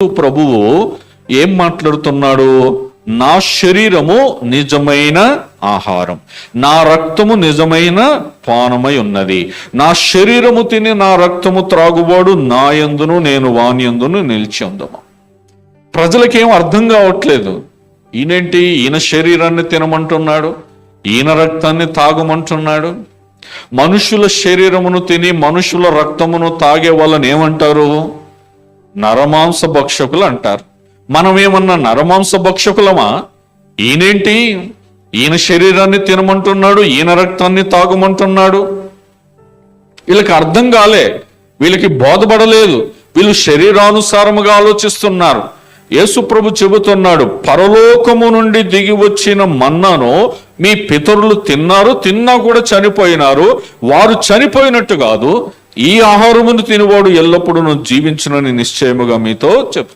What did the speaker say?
ప్రభువు ఏం మాట్లాడుతున్నాడు? నా శరీరము నిజమైన ఆహారం నా రక్తము నిజమైన పానమై ఉన్నది. నా శరీరము తిని నా రక్తము త్రాగువాడు నా యందును నేను వానియందును నిలిచి ఉందము. ప్రజలకేం అర్థం కావట్లేదు. ఈయనేంటి? ఈయన శరీరాన్ని తినమంటున్నాడు ఈయన రక్తాన్ని తాగమంటున్నాడు. మనుషుల శరీరమును తిని మనుషుల రక్తమును తాగే వాళ్ళని ఏమంటారు? నరమాంస భక్షకులు అంటారు మనం ఏమన్నా నరమాంస భక్షకులమా ఈయనేంటి? ఈయన శరీరాన్ని తినమంటున్నాడు ఈయన రక్తాన్ని తాగమంటున్నాడు. వీళ్ళకి అర్థం కాలే. వీళ్ళకి బోధపడలేదు. వీళ్ళు శరీరానుసారముగా ఆలోచిస్తున్నారు. యేసుప్రభు చెబుతున్నాడు పరలోకము నుండి దిగి వచ్చిన మన్నాను మీ పితరులు తిన్నారు తిన్నా కూడా చనిపోయినారు. వారు చనిపోయినట్టు కాదు ఈ ఆహారమును తినివాడు ఎల్లప్పుడూ జీవించునని నిశ్చయముగా మీతో చెప్